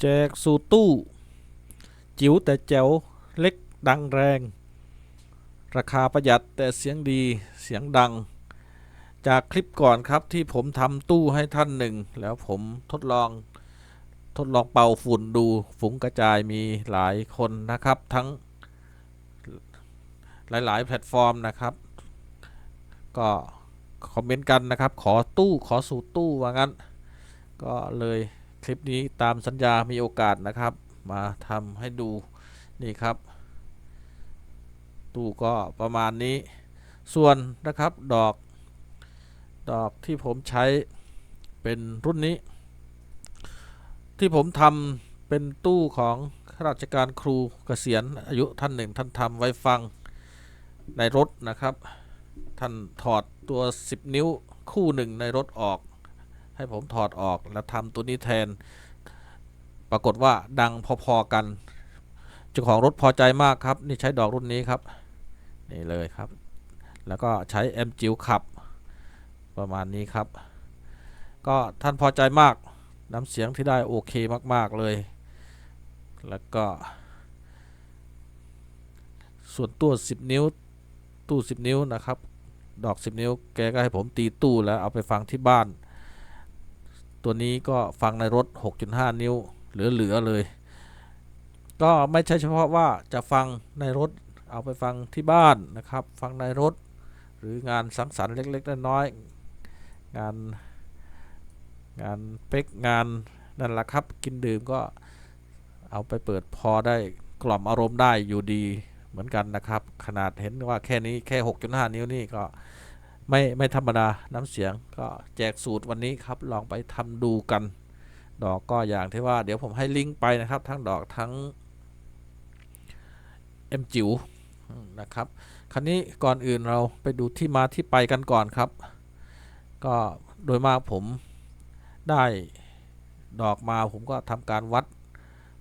แจกสู่ตู้ จิ๋วแต่แจ๋วเล็กดังแรง ราคาประหยัดแต่เสียงดีเสียงดัง จากคลิปก่อนครับที่ผมทำตู้ให้ท่านหนึ่ง แล้วผมทดลองทดลองเป่าฝุ่นดูฝุ่งกระจายมีหลายคนนะครับ ทั้งหลาย ๆ แพลตฟอร์มนะครับ ก็คอมเมนต์กันนะครับ ขอตู้ขอสูตรตู้ว่างั้น ก็เลย ลิปนี้ตามสัญญามีโอกาสนะครับ มาทำให้ดูนี่ครับ ตู้ก็ประมาณนี้ ส่วนนะครับดอก ดอกที่ผมใช้เป็นรุ่นนี้ ที่ผมทำเป็นตู้ของข้าราชการครูเกษียณอายุท่านหนึ่งท่านทำไว้ฟังในรถนะครับ ท่านถอดตัว 10 นิ้วคู่หนึ่งในรถออก ให้ผมถอดออกแล้วทำตัวนี้แทน ปรากฏว่าดังพอๆกันเจ้าของรถพอใจมากครับ นี่ใช้ดอกรุ่นนี้ครับ นี่เลยครับ แล้วก็ใช้แอมจิวขับ ประมาณนี้ครับ ก็ท่านพอใจมากน้ำเสียงที่ได้โอเคมากๆเลย แล้วก็ ส่วนตัว10 นิ้วตู้ 10 นิ้วนะครับ ดอก 10 นิ้ว แกก็ให้ผมตีตู้แล้วเอาไปฟังที่บ้าน ตัวนี้ก็ฟังในรถ 6.5 นิ้วเหลือ ๆ เลย ก็ไม่ใช่เฉพาะว่าจะฟังในรถเอาไปฟังที่บ้านนะครับ ฟังในรถ หรืองานสังสรรค์เล็ก ๆ น้อยๆงานงานเป็กงานนั่นแหละครับ กินดื่มก็เอาไปเปิดพอได้กล่อมอารมณ์ได้อยู่ดีเหมือนกันนะครับ ขนาดเห็นว่าแค่นี้แค่ 6.5 นิ้วนี่ก็ ไม่ไม่ธรรมดาน้ำเสียงก็แจกสูตรวันนี้ครับลองไปทำดูกัน ดอกก็อย่างที่ว่า เดี๋ยวผมให้ลิงก์ไปนะครับ ทั้งดอกทั้งเอ็มจิ๋วนะครับคราวนี้ก่อนอื่นเราไปดูที่มาที่ไปกันก่อนครับ ก็โดยมากผมได้ดอกมาผมก็ทำการวัด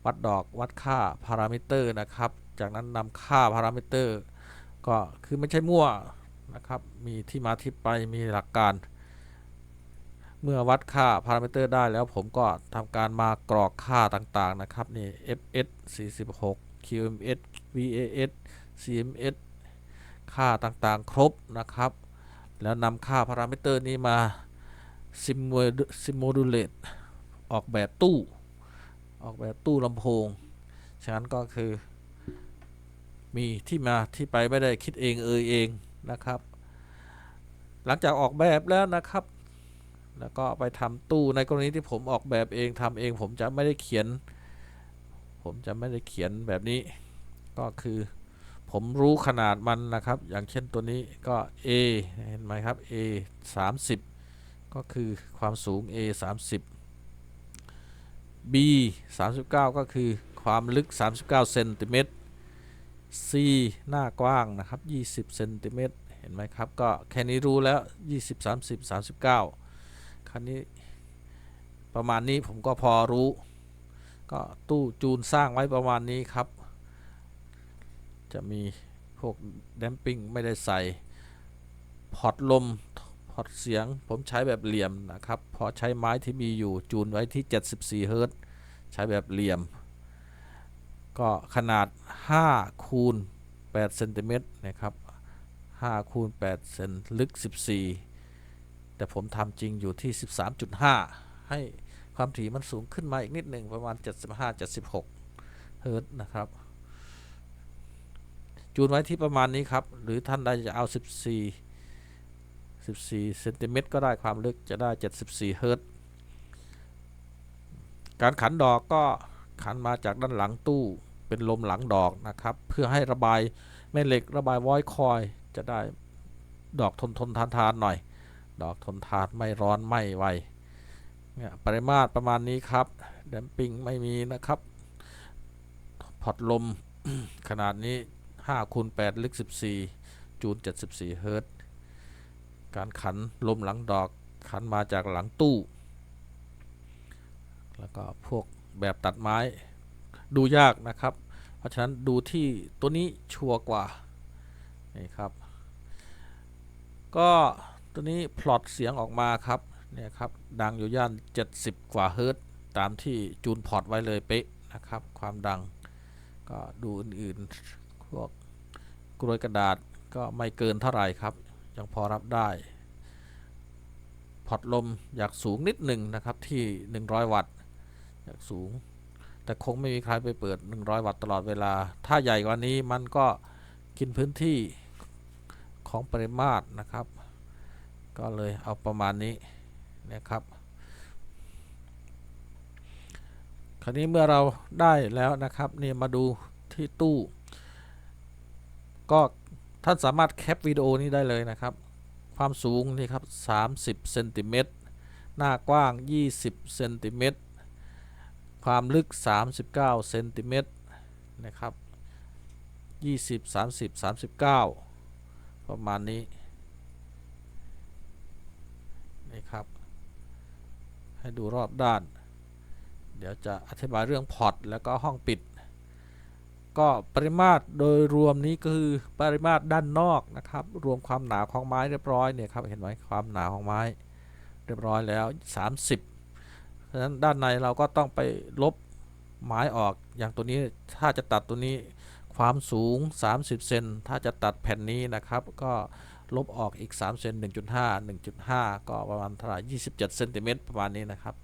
วัดดอกวัดค่าพารามิเตอร์นะครับ จากนั้นนำค่าพารามิเตอร์ ก็คือไม่ใช่มั่ว นะครับ มีที่มาที่ไปมีหลักการ เมื่อวัดค่าพารามิเตอร์ได้แล้วผมก็ทำการมากรอกค่าต่างๆนะครับ นี่ fs 46 qms vas cms ค่าต่างๆ ครบนะครับ แล้วนำค่าพารามิเตอร์นี้มาซิมูดูเลตออกแบบตู้ ออกแบบตู้ลำโพง ฉะนั้นก็คือ มีที่มาที่ไปไม่ได้คิดเองเอยเอง นะครับ หลังจากออกแบบแล้วนะครับ แล้วก็ไปทำตู้ในกรณีที่ผมออกแบบเองทำเอง ผมจะไม่ได้เขียน ผมจะไม่ได้เขียนแบบนี้ ก็คือผมรู้ขนาดมันนะครับ อย่างเช่นตัวนี้ก็ A เห็นไหมครับ A 30 ก็คือความสูง A 30 B 39 ก็คือความลึก 39เซนติเมตร C หน้ากว้างนะครับ 20เซนติเมตรเห็นไหมครับ ก็แค่นี้รู้แล้ว 20 30 39 คันนี้ประมาณนี้ผมก็พอรู้ ก็ตู้จูนสร้างไว้ประมาณนี้ครับ จะมีพวกแดมปิ้งไม่ได้ใส่ พอร์ตลม พอร์ตเสียง ผมใช้แบบเหลี่ยมนะครับ พอใช้ไม้ที่มีอยู่จูนไว้ที่ 74 เฮิรตซ์ใช้แบบเหลี่ยม ก็ขนาด 5 คูณ8เซนติเมตรนะครับ5คูณ8เซนลึก 14 แต่ผมทำจริงอยู่ที่ 13.5 ให้ความถี่มันสูงขึ้นมาอีกนิดหนึ่งประมาณ 75-76 เฮิร์ตนะครับ จูนไว้ที่ประมาณนี้ครับ หรือท่านใดจะเอา 14 14เซนติเมตรก็ได้ความลึกจะได้ 74 เฮิร์ตการขันดอกก็ขันมาจากด้านหลังตู้ เป็นลมหลังดอกนะครับ เพื่อให้ระบายแม่เหล็กระบายวอยคอยจะได้ดอกทนทนทานทานหน่อย ดอกทนทานไม่ร้อนไม่ไวเนี่ยปริมาตรประมาณนี้ครับแดมปิ้งไม่มีนะครับพอร์ตลมขนาดนี้5คูณ8ลึก 14 จูน 74 เฮิรตซ์การขันลมหลังดอกขันมาจากหลังตู้ แล้วก็พวกแบบตัดไม้ ดูยากนะครับ เพราะฉะนั้นดูที่ตัวนี้ชัวร์กว่านี่ครับ ก็ตัวนี้พลอตเสียงออกมาครับเนี่ยครับดังอยู่ย่าน 70 กว่าเฮิรตซ์ตามที่จูนพอร์ตไว้เลยเป๊ะนะครับ ความดังก็ดูอื่นๆพวกกรวยกระดาษก็ไม่เกินเท่าไหร่ครับ ยังพอรับได้ พอร์ตลมอยากสูงนิดหนึ่งนะครับที่ 100 วัตต์อยากสูง แต่คงไม่มีใครไปเปิด 100 วัตต์ตลอดเวลา ถ้าใหญ่กว่านี้มันก็กินพื้นที่ของปริมาตรนะครับ ก็เลยเอาประมาณนี้นะครับ คราวนี้เมื่อเราได้แล้วนะครับนี่มาดูที่ตู้ ก็ท่านสามารถแคปวิดีโอนี้ได้เลยนะครับ ความสูงนี่ครับ 30เซนติเมตรหน้ากว้าง 20เซนติเมตร ความลึก 39เซนติเมตรนะครับ 20 30 39 ประมาณนี้นี่ครับ ให้ดูรอบด้าน เดี๋ยวจะอธิบายเรื่องพอร์ตแล้วก็ห้องปิด ก็ปริมาตรโดยรวมนี้ก็คือปริมาตรด้านนอกนะครับ รวมความหนาของไม้เรียบร้อยเนี่ยครับเห็นไหมความหนาของไม้เรียบร้อยแล้ว 30ะฉะนั้นด้านในเราก็ต้องไปลบไม้ออกอย่างตัวนี้ถ้าจะตัดตัวนี้ความสูง 30 เซนถ้าจะตัดแผ่นนี้นะครับ ก็ลบออกอีก 3 เซน1.5 1.5 ก็ประมาณเท่าไหร่27เซนติเมตรประมาณนี้นะครับ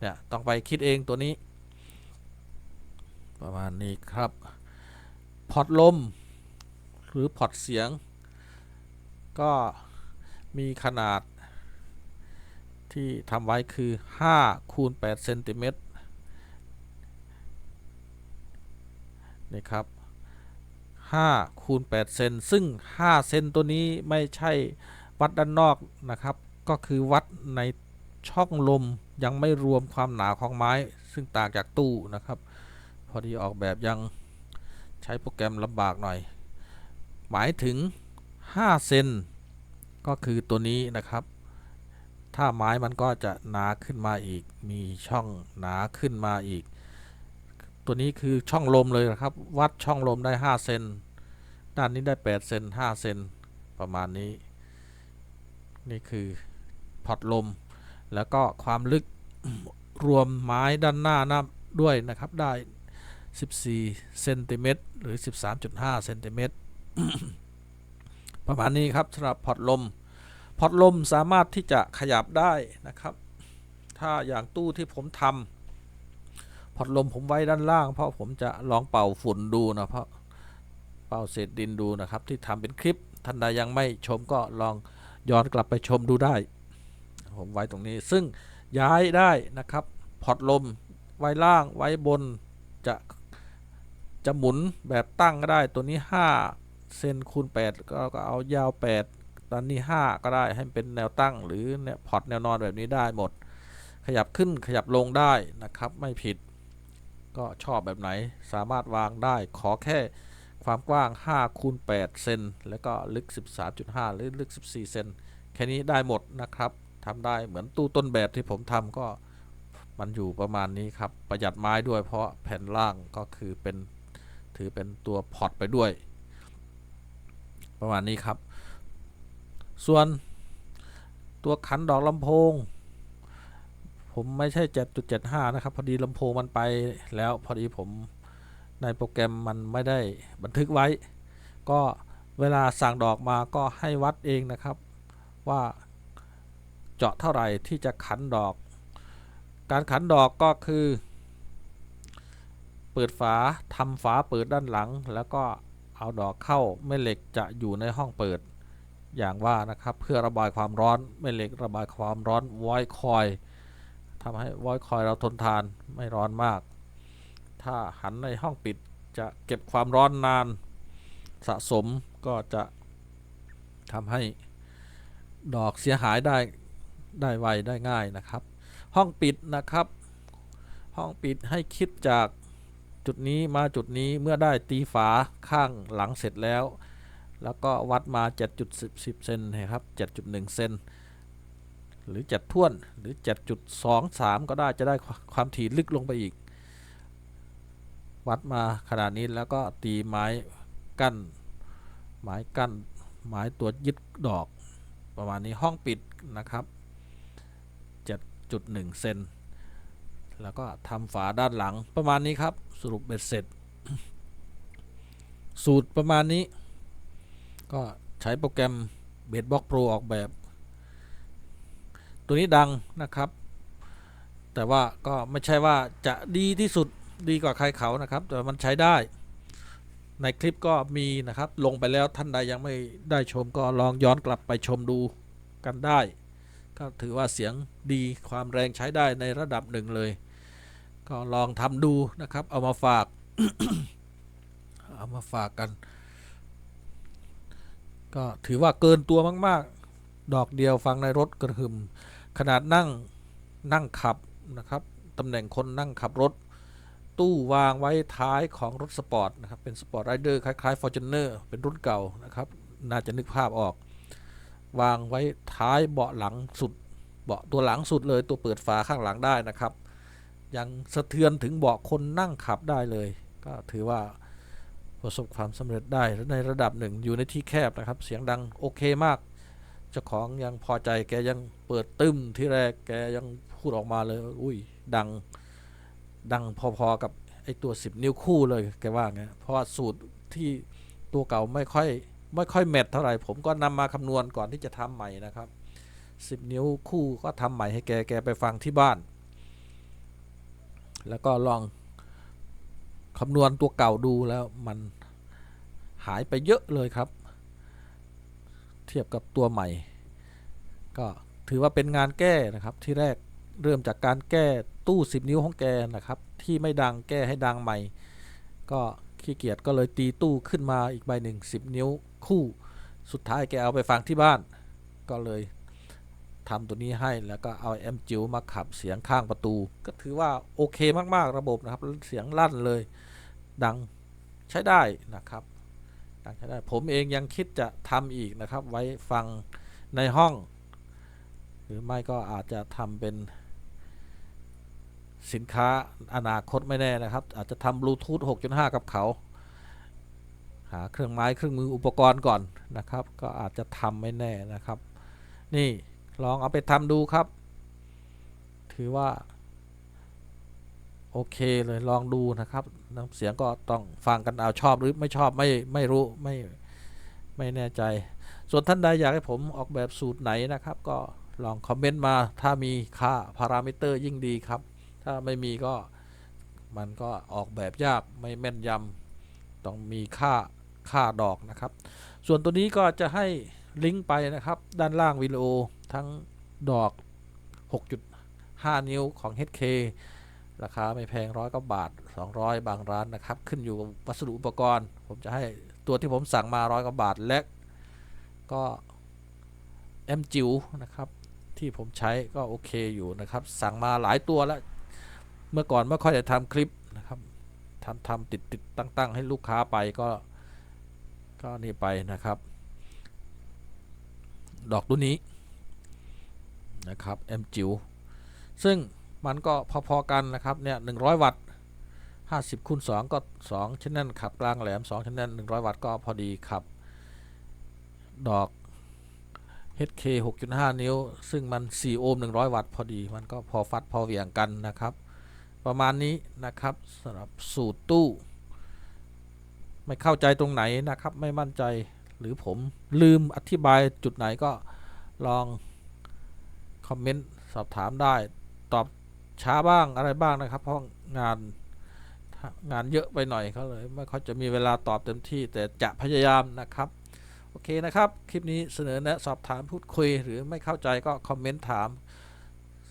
เนี่ยต้องไปคิดเองตัวนี้ ประมาณนี้ครับพอร์ตลม หรือพอร์ตเสียง ก็มีขนาด ที่ทำไว้คือ5คูณ8เซนติเมตรนี่ครับ5คูณ8เซนซึ่ง 5 เซนตัวนี้ไม่ใช่วัดด้านนอกนะครับ ก็คือวัดในช่องลมยังไม่รวมความหนาของไม้ ซึ่งต่างจากตู้นะครับ พอดีออกแบบยังใช้โปรแกรมลำบากหน่อย หมายถึง 5 เซนก็คือตัวนี้นะครับ ถ้าไม้มันก็จะหนาขึ้นมาอีก มีช่องหนาขึ้นมาอีก ตัวนี้คือช่องลมเลยนะครับ วัดช่องลมได้ 5 เซน ด้านนี้ได้ 8 เซน 5 เซน ประมาณนี้ นี่คือพอร์ตลม แล้วก็ความลึกรวมไม้ด้านหน้านับด้วยนะครับได้ 14 เซนติเมตรหรือ 13.5 เซนติเมตรประมาณนี้ครับสำหรับพอร์ตลม พอร์ตลมสามารถที่จะขยับได้นะครับ ถ้าอย่างตู้ที่ผมทำพอร์ตลมผมไว้ด้านล่าง เพราะผมจะลองเป่าฝุ่นดูนะเพราะเป่าเศษดินดูนะครับ ที่ทำเป็นคลิปท่านใดยังไม่ชมก็ลองย้อนกลับไปชมดูได้ ผมไว้ตรงนี้ซึ่งย้ายได้นะครับพอร์ตลมไว้ล่างไว้บนจะจะหมุนแบบตั้งก็ได้ตัวนี้5เซนคูณ8ก็ก็เอายาว 8 ตอนนี้ 5 ก็ได้ให้เป็นแนวตั้งหรือเนี่ยพอร์ตแนวนอนแบบนี้ได้หมด ขยับขึ้นขยับลงได้นะครับไม่ผิด ก็ชอบแบบไหนสามารถวางได้ขอแค่ความกว้าง5คูณ8เซนแล้วก็ลึก 13.5 หรือลึก 14เซนแค่นี้ได้หมดนะครับทำได้เหมือนตู้ต้นแบบที่ผมทำก็มันอยู่ประมาณนี้ครับ ประหยัดไม้ด้วยเพราะแผ่นล่างก็คือเป็นถือเป็นตัวพอร์ตไปด้วย ประมาณนี้ครับ ส่วนตัวขันดอกลำโพง ผมไม่ใช่ 7.75 นะครับ พอดีลำโพงมันไปแล้วพอดีผมในโปรแกรมมันไม่ได้บันทึกไว้ ก็เวลาสั่งดอกมาก็ให้วัดเองนะครับ ว่าเจาะเท่าไหร่ที่จะขันดอก การขันดอกก็คือ เปิดฝาทำฝาเปิดด้านหลัง แล้วก็เอาดอกเข้าแม่เหล็กจะอยู่ในห้องเปิด อย่างว่านะครับ เพื่อระบายความร้อนแม่เหล็กระบายความร้อนไวคอยทำให้ไวคอยเราทนทานไม่ร้อนมาก ถ้าหันในห้องปิดจะเก็บความร้อนนานสะสมก็จะทำให้ดอกเสียหายได้ได้ไวได้ง่ายนะครับ ห้องปิดนะครับ ห้องปิดให้คิดจากจุดนี้มาจุดนี้เมื่อได้ตีฝาข้างหลังเสร็จแล้ว แล้วก็วัดมา 7.10เซนนะครับ 7.1 เซนหรือ7ท่วนหรือ 7.23 ก็ได้จะได้ความถี่ลึกลงไปอีก วัดมาขนาดนี้แล้วก็ตีไม้กั้นไม้กั้นไม้ตัวยึดดอก ประมาณนี้ห้องปิดนะครับ 7.1 เซนแล้วก็ทำฝาด้านหลังประมาณนี้ครับ สรุปเบ็ดเสร็จ สูตรประมาณนี้ ก็ใช้โปรแกรมเบดบ็อกโปรออกแบบ ตัวนี้ดังนะครับ แต่ว่าก็ไม่ใช่ว่าจะดีที่สุดดีกว่าใครเขานะครับ แต่มันใช้ได้ ในคลิปก็มีนะครับ ลงไปแล้วท่านใดยังไม่ได้ชมก็ลองย้อนกลับไปชมดูกันได้ ก็ถือว่าเสียงดีความแรงใช้ได้ในระดับหนึ่งเลย ก็ลองทำดูนะครับ เอามาฝาก เอามาฝากกัน ก็ถือว่าเกินตัวมากๆ ดอกเดียวฟังในรถกระหึ่มขนาดนั่งนั่งขับนะครับตำแหน่งคนนั่งขับรถ ตู้วางไว้ท้ายของรถสปอร์ตนะครับเป็นสปอร์ตไรเดอร์คล้ายๆ Fortuner เป็นรุ่นเก่านะครับ น่าจะนึกภาพออก วางไว้ท้ายเบาะหลังสุด เบาะตัวหลังสุดเลยตัวเปิดฝาข้างหลังได้นะครับ ยังสะเทือนถึงเบาะคนนั่งขับได้เลย ก็ถือว่า ประสบความสำเร็จได้ในระดับหนึ่งอยู่ในที่แคบนะครับ เสียงดังโอเคมาก เจ้าของยังพอใจแกยังเปิดตึ้มที่แรกแกยังพูดออกมาเลย อุ้ยดังดังพอๆกับไอตัว 10 นิ้วคู่เลยแกว่าไงเพราะว่าสูตรที่ตัวเก่าไม่ค่อยไม่ค่อยแมทเท่าไหร่ผมก็นำมาคำนวณก่อนที่จะทำใหม่นะครับ 10 นิ้วคู่ก็ทำใหม่ให้แกแกไปฟังที่บ้าน แล้วก็ลอง คำนวณตัวเก่าดูแล้วมันหายไปเยอะเลยครับ เทียบกับตัวใหม่ ก็ถือว่าเป็นงานแก้นะครับที่แรกเริ่มจากการแก้ตู้ 10 นิ้วของแกนะครับ ที่ไม่ดังแก้ให้ดังใหม่ ก็ขี้เกียจก็เลยตีตู้ขึ้นมาอีกใบหนึ่ง10 นิ้วคู่ สุดท้ายแกเอาไปฟังที่บ้าน ก็เลยทำตัวนี้ให้แล้วก็เอาแอมจิ๋วมาขับเสียงข้างประตู ก็ถือว่าโอเคมากๆระบบนะครับเสียงลั่นเลย ดังใช้ได้นะครับ ดังใช้ได้ผมเองยังคิดจะทำอีกนะครับ ไว้ฟังในห้อง หรือไม่ก็อาจจะทำเป็นสินค้าอนาคตไม่แน่นะครับ อาจจะทำบลูทูธ6.5 กับเขา หาเครื่องไม้เครื่องมืออุปกรณ์ก่อนนะครับ ก็อาจจะทำไม่แน่นะครับ นี่ลองเอาไปทำดูครับ ถือว่า โอเคเลยลองดูนะครับ น้ำเสียงก็ต้องฟังกันเอาชอบหรือไม่ชอบไม่ไม่รู้ไม่ไม่แน่ใจ ส่วนท่านใดอยากให้ผมออกแบบสูตรไหนนะครับ ก็ลองคอมเมนต์มาถ้ามีค่าพารามิเตอร์ยิ่งดีครับ ถ้าไม่มีก็มันก็ออกแบบยากไม่แม่นยำต้องมีค่าค่าดอกนะครับ ส่วนตัวนี้ก็จะให้ลิงก์ไปนะครับ ด้านล่างวิดีโอทั้งดอก 6.5 นิ้วของ HK ราคาไม่แพงร้อยก็บาท 200 บางร้านนะครับ ขึ้นอยู่กับวัสดุอุปกรณ์ ผมจะให้ตัวที่ผมสั่งมาร้อยกว่าบาทและก็แอมจิวนะครับ ที่ผมใช้ก็โอเคอยู่นะครับ สั่งมาหลายตัวแล้ว เมื่อก่อนไม่ค่อยจะทำคลิปนะครับทำทำติดติดตั้งตั้งให้ลูกค้าไปก็ก็นี่ไปนะครับ ดอกตัวนี้นะครับแอมจิวซึ่ง มันก็พอๆกันนะครับเนี่ย100วัตต์50คูณ2ก็2ชแนลขับกลางแหลม2ชแนล100วัตต์ก็พอดีครับ ดอก HK 6.5 นิ้ว ซึ่งมัน 4 โอห์ม100 วัตต์พอดี มันก็พอฟัดพอเหวี่ยงกันนะครับ ประมาณนี้นะครับสำหรับสูตรตู้ ไม่เข้าใจตรงไหนนะครับ ไม่มั่นใจหรือผมลืมอธิบายจุดไหนก็ลอง คอมเมนต์ สอบถามได้ ตอบ ช้าบ้างอะไรบ้างนะครับ เพราะงานงานเยอะไปหน่อยเขาเลยไม่ค่อยจะมีเวลาตอบเต็มที่ แต่จะพยายามนะครับ โอเคนะครับ คลิปนี้เสนอแนะสอบถามพูดคุย หรือไม่เข้าใจก็คอมเมนต์ถาม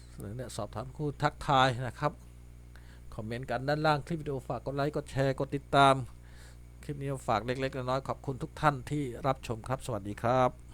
เสนอแนะสอบถามคู่ทักทายนะครับคอมเมนต์กันด้านล่างคลิปวิดีโอฝากกดไลค์กดแชร์กดติดตาม คลิปนี้ฝากเล็กๆน้อยๆขอบคุณทุกท่านที่รับชมครับ สวัสดีครับ